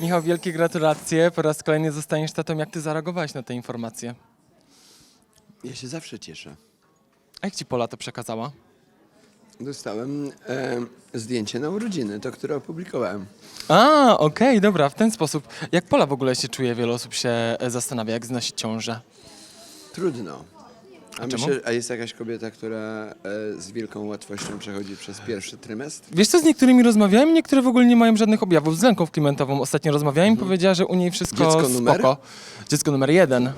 Michał, wielkie gratulacje. Po raz kolejny zostaniesz tatą. Jak ty zareagowałeś na te informacje? Ja się zawsze cieszę. A jak ci Pola to przekazała? Dostałem e, zdjęcie na urodziny, to które opublikowałem. A, okej, dobra, w ten sposób. Jak Pola w ogóle się czuje? Wiele osób się e, zastanawia, jak znosić ciążę. Trudno. A, czemu? myślę, a jest jakaś kobieta, która e, z wielką łatwością przechodzi przez pierwszy trymestr? Wiesz co, z niektórymi rozmawiałem, niektóre w ogóle nie mają żadnych objawów. Z Lenką Klimentową ostatnio rozmawiałem i powiedziała, że u niej wszystko Mhm. Dziecko numer? spoko. Dziecko numer jeden.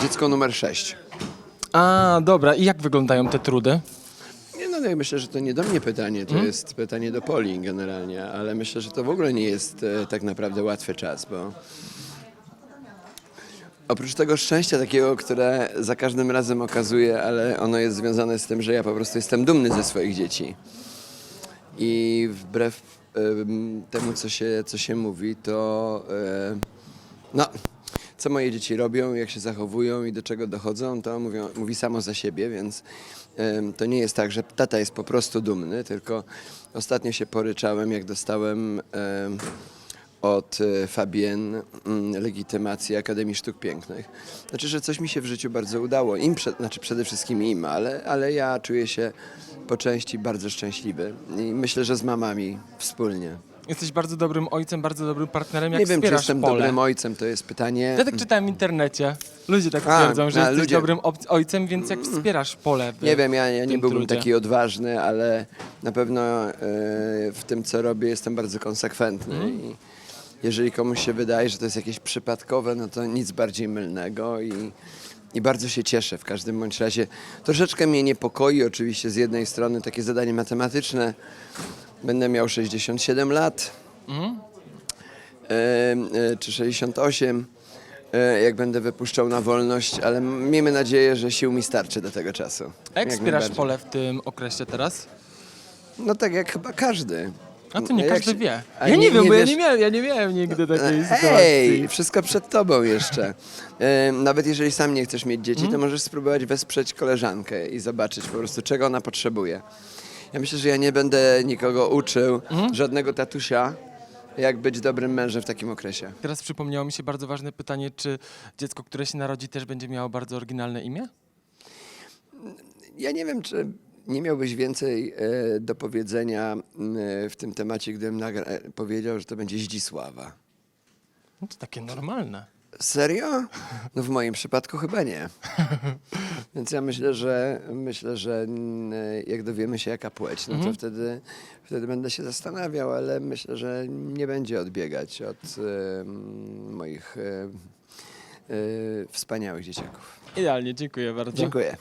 Dziecko numer 6. A, dobra. I jak wyglądają te trudy? Nie, no, ja myślę, że to nie do mnie pytanie, to jest pytanie do Poli generalnie, ale myślę, że to w ogóle nie jest e, tak naprawdę łatwy czas, bo oprócz tego szczęścia takiego, które za każdym razem okazuje, ale ono jest związane z tym, że ja po prostu jestem dumny ze swoich dzieci. I wbrew em, temu, co się, co się mówi, to e, no, co moje dzieci robią, jak się zachowują i do czego dochodzą, to mówią, mówi samo za siebie, więc to nie jest tak, że tata jest po prostu dumny, tylko ostatnio się poryczałem, jak dostałem em, od e, Fabienne mm, legitymację Akademii Sztuk Pięknych. Znaczy, że coś mi się w życiu bardzo udało. Im, znaczy przede wszystkim im, ale, ale ja czuję się po części bardzo szczęśliwy i myślę, że z mamami wspólnie. Jesteś bardzo dobrym ojcem, bardzo dobrym partnerem. Jak Nie wiem, czy jestem Polę? dobrym ojcem, to jest pytanie. Ja tak czytałem w internecie. Ludzie tak A, twierdzą, że jesteś ludzie- dobrym ob- ojcem, więc jak wspierasz Polę w Nie wiem, ja, ja nie byłbym trudzie? taki odważny, ale na pewno e, w tym, co robię, jestem bardzo konsekwentny. Mhm. I jeżeli komuś się wydaje, że to jest jakieś przypadkowe, no to nic bardziej mylnego i, i bardzo się cieszę w każdym bądź razie. Troszeczkę mnie niepokoi oczywiście z jednej strony takie zadanie matematyczne. Będę miał 67 lat, Mhm. e, czy 68 e, jak będę wypuszczał na wolność, ale miejmy nadzieję, że sił mi starczy do tego czasu. A jak Jak wspierasz. Polę w tym okresie teraz? No tak jak chyba każdy. A to nie Jak każdy się- wie. A Ja nie, wiem, bo ja wiesz- nie, miałem, ja nie miałem nigdy takiej Ej, sytuacji. wszystko przed tobą jeszcze. E, Nawet jeżeli sam nie chcesz mieć dzieci, to Mhm. możesz spróbować wesprzeć koleżankę i zobaczyć po prostu, czego ona potrzebuje. Ja myślę, że ja nie będę nikogo uczył, Mhm. żadnego tatusia, jak być dobrym mężem w takim okresie. Teraz przypomniało mi się bardzo ważne pytanie, czy dziecko, które się narodzi, też będzie miało bardzo oryginalne imię? Ja nie wiem, czy nie miałbyś więcej e, do powiedzenia m, w tym temacie, gdybym e, powiedział, że to będzie Zdzisława. No to takie normalne. Serio? No w moim przypadku chyba nie. Więc ja myślę, że myślę, że jak dowiemy się jaka płeć, no to wtedy, wtedy będę się zastanawiał, ale myślę, że nie będzie odbiegać od em, moich e, e, wspaniałych dzieciaków. Idealnie, dziękuję bardzo. Dziękuję.